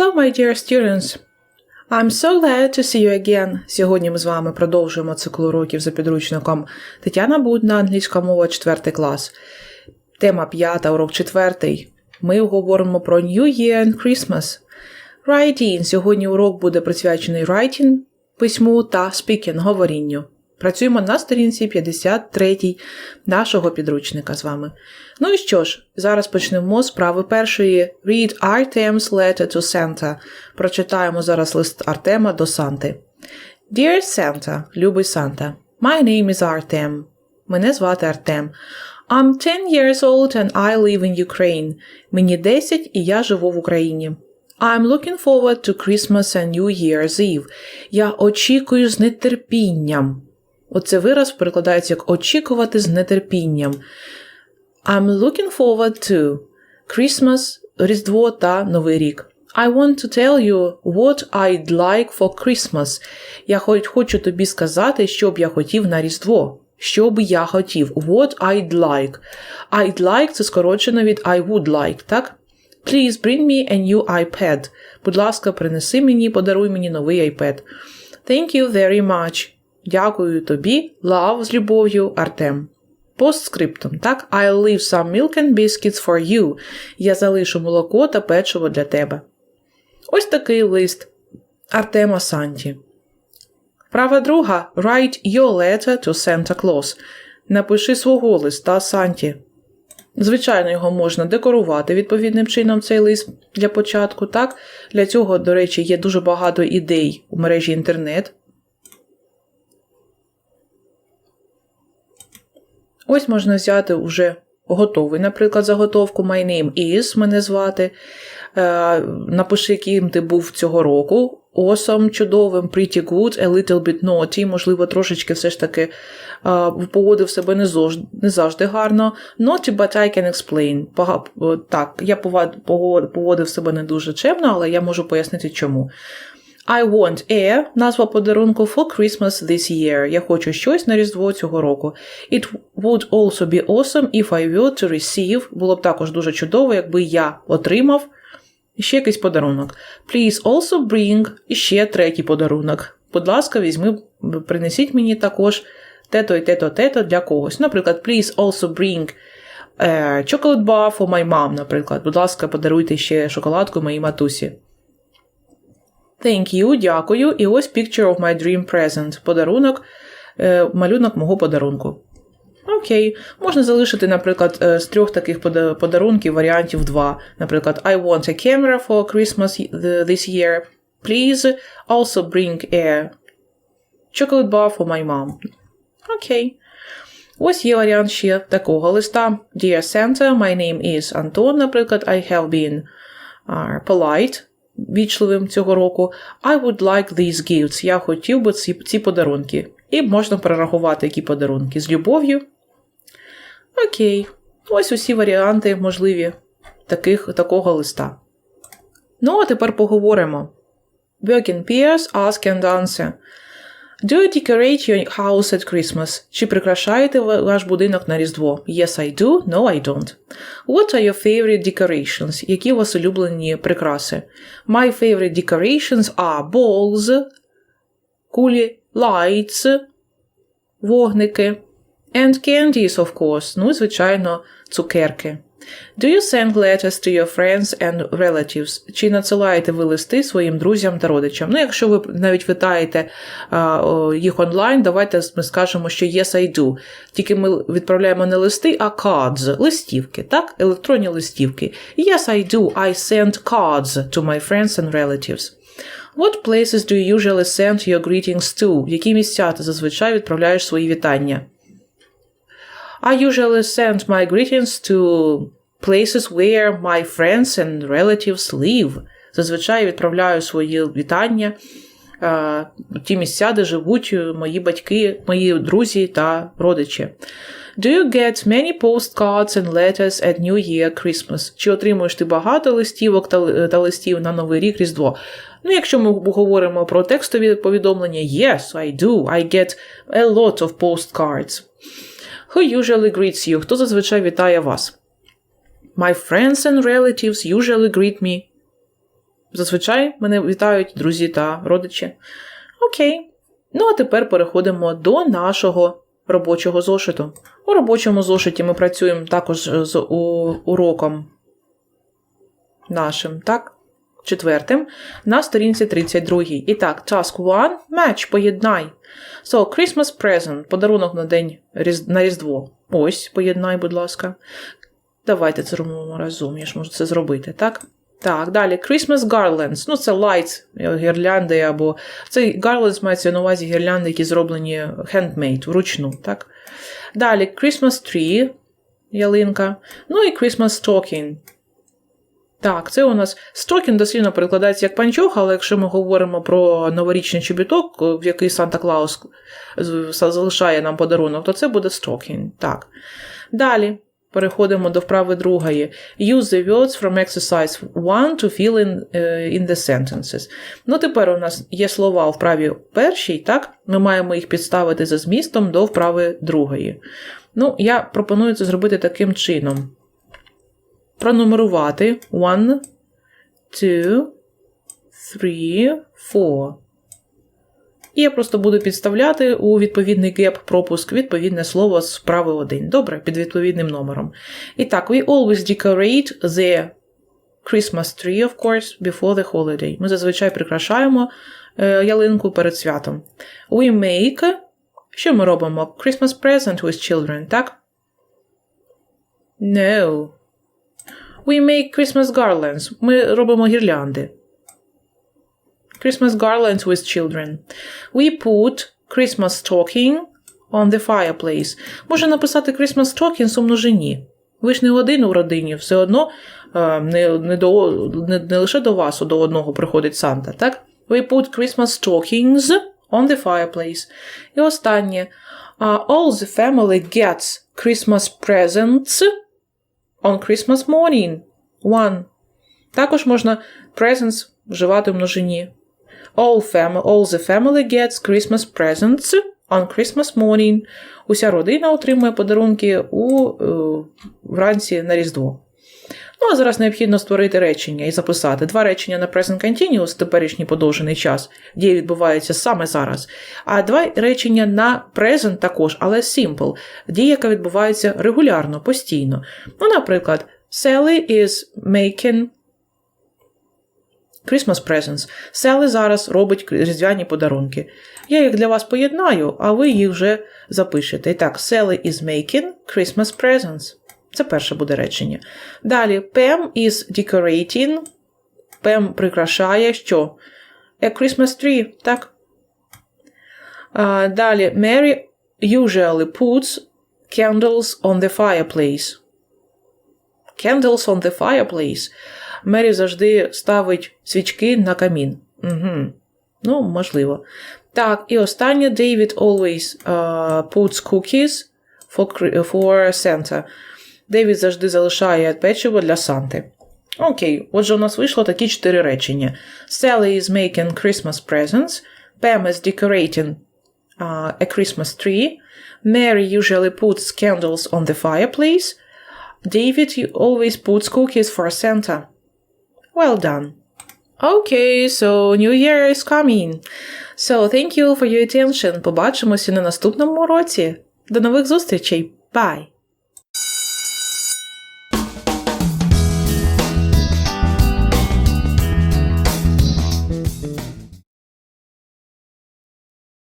Hello, my dear students. I'm so glad to see you again. Сьогодні ми з вами продовжуємо цикл уроків за підручником Тетяна Будна, англійська мова, 4 клас. Тема 5, урок 4. Ми говоримо про New Year and Christmas. Writing. Сьогодні урок буде присвячений writing, письму та speaking, говорінню. Працюємо на сторінці 53 нашого підручника з вами. Ну і що ж, зараз почнемо з прави першої Read Artem's letter to Santa. Прочитаємо зараз лист Артема до Санти. Dear Santa, любий Санта, My name is Artem. Мене звати Артем. I'm 10 years old and I live in Ukraine. Мені 10 і я живу в Україні. I'm looking forward to Christmas and New Year's Eve. Я очікую з нетерпінням. Оце вираз перекладається як очікувати з нетерпінням. I'm looking forward to Christmas, Різдво та Новий рік. I want to tell you what I'd like for Christmas. Я хоч хочу тобі сказати, що б я хотів на Різдво. Що б я хотів? What I'd like. I'd like це скорочено від I would like, так? Please bring me a new iPad. Будь ласка, принеси мені, подаруй мені новий iPad. Thank you very much. Дякую тобі. Love з любов'ю, Артем. Постскриптум, так? I'll leave some milk and biscuits for you. Я залишу молоко та печиво для тебе. Ось такий лист Артема Санті. Права друга. Write your letter to Santa Claus. Напиши свого листа Санті. Звичайно, його можна декорувати відповідним чином цей лист для початку. так? Для цього, до речі, є дуже багато ідей у мережі інтернет. Ось можна взяти уже готовий, наприклад, заготовку My name is мене звати. Е, напиши, яким ти був цього року. Awesome, чудовим, pretty good, a little bit naughty, можливо, трошечки все ж таки е, поводив себе не завжди, не завжди гарно. Naughty, but I can explain. Так, я поводив себе не дуже чемно, але я можу пояснити чому. I want a назва подарунку for Christmas this year. Я хочу щось на Різдво цього року. It would also be awesome if I were to receive. Було б також дуже чудово, якби я отримав ще якийсь подарунок. Please also bring ще третій подарунок. Будь ласка, візьми, принесіть мені також тето і тето тето для когось. Наприклад, please also bring chocolate bar for my mom, наприклад. Будь ласка, подаруйте ще шоколадку моїй матусі. Thank you, дякую. І ось picture of my dream present. Подарунок, е, малюнок мого подарунку. Окей. Можна залишити, наприклад, е, з трьох таких подарунків варіантів два. Наприклад, I want a camera for Christmas this year. Please also bring a chocolate bar for my mom. Окей. Ось є варіант ще такого листа. Dear Santa, my name is Anton, наприклад, I have been uh, polite вічливим цього року. I would like these gifts. Я хотів би ці ці подарунки. І можна перерахувати, які подарунки з любов'ю. Окей. Ось усі варіанти можливі таких, такого листа. Ну, а тепер поговоримо. Working peers, ask and answer. Do you decorate your house at Christmas? Чи прикрашаєте ваш будинок на Різдво? Yes, I do. No, I don't. What are your favorite decorations? Які у вас улюблені прикраси? My favorite decorations are balls, кулі, lights, вогники, and candies, of course. Ну, звичайно, цукерки. Do you send letters to your friends and relatives? Чи надсилаєте ви листи своїм друзям та родичам? Ну, якщо ви навіть витаєте а, їх онлайн, давайте ми скажемо, що yes, I do. Тільки ми відправляємо не листи, а cards, листівки, так? Електронні листівки. Yes, I do. I send cards to my friends and relatives. What places do you usually send your greetings to? В які місця ти зазвичай відправляєш свої вітання? I usually send my greetings to places where my friends and relatives live. Зазвичай відправляю свої вітання в ті місця, де живуть мої батьки, мої друзі та родичі. Do you get many postcards and letters at New Year Christmas? Чи отримуєш ти багато листівок та, та листів на Новий рік Різдво? Ну, якщо ми говоримо про текстові повідомлення, yes, I do. I get a lot of postcards. Who usually greets you? Хто зазвичай вітає вас? My friends and relatives usually greet me. Зазвичай мене вітають друзі та родичі. Окей. Ну, а тепер переходимо до нашого робочого зошиту. У робочому зошиті ми працюємо також з уроком нашим, так? Четвертим, на сторінці 32. І так, task 1 – match, поєднай. So, Christmas present, подарунок на день на Різдво. Ось, поєднай, будь ласка. Давайте це робимо разом, я ж можу це зробити, так? Так, далі Christmas garlands, ну це lights, е, гірлянди або. Це garlands мається на увазі гірлянди, які зроблені handmade, вручну, так? Далі Christmas tree, ялинка. Ну і Christmas stocking. Так, це у нас стокін дослівно перекладається як панчох, але якщо ми говоримо про новорічний чобіток, в який Санта Клаус залишає нам подарунок, то це буде стокін. Так. Далі переходимо до вправи другої. Use the words from exercise 1 to fill in, е, in the sentences. Ну, тепер у нас є слова у вправі першій, так? Ми маємо їх підставити за змістом до вправи другої. Ну, я пропоную це зробити таким чином пронумерувати 1, 2, 3, 4. І я просто буду підставляти у відповідний геп пропуск відповідне слово з вправи 1. Добре, під відповідним номером. І так, we always decorate the Christmas tree, of course, before the holiday. Ми зазвичай прикрашаємо е, ялинку перед святом. We make. Що ми робимо? Christmas present with children, так? No. We make Christmas garlands. Ми робимо гірлянди. Christmas garlands with children. We put Christmas stocking on the fireplace. Можна написати Christmas stockings у множині. Ви ж не один у родині, все одно е, не, не, до, не, не лише до вас, а до одного приходить Санта, так? We put Christmas stockings on the fireplace. І останнє. Uh, all the family gets Christmas presents on Christmas morning. One. Також можна presents вживати в множині. All, fam- all the family gets Christmas presents on Christmas morning. Уся родина отримує подарунки у е, вранці на Різдво. Ну, а зараз необхідно створити речення і записати два речення на present continuous, теперішній подовжений час, дія відбувається саме зараз. А два речення на present також, але simple, дія, яка відбувається регулярно, постійно. Ну, наприклад, Sally is making Christmas presents. Sally зараз робить різдвяні подарунки. Я їх для вас поєднаю, а ви їх вже запишете. І так, Sally is making Christmas presents. Це перше буде речення. Далі, Pam is decorating. Pam прикрашає що? A Christmas tree, так? А, далі, Mary usually puts candles on the fireplace. Candles on the fireplace. Мері завжди ставить свічки на камін. Угу. Ну, можливо. Так, і останнє David always uh, puts cookies for, for Santa. Девід завжди залишає печиво для Санти. Окей, отже, у нас вийшло такі чотири речення. Sally is making Christmas presents. Pam is decorating uh, a Christmas tree. Mary usually puts candles on the fireplace. David always puts cookies for Santa. Well done. Okay, so New Year is coming. So thank you for your attention. Побачимося на наступному році. До нових зустрічей. Bye!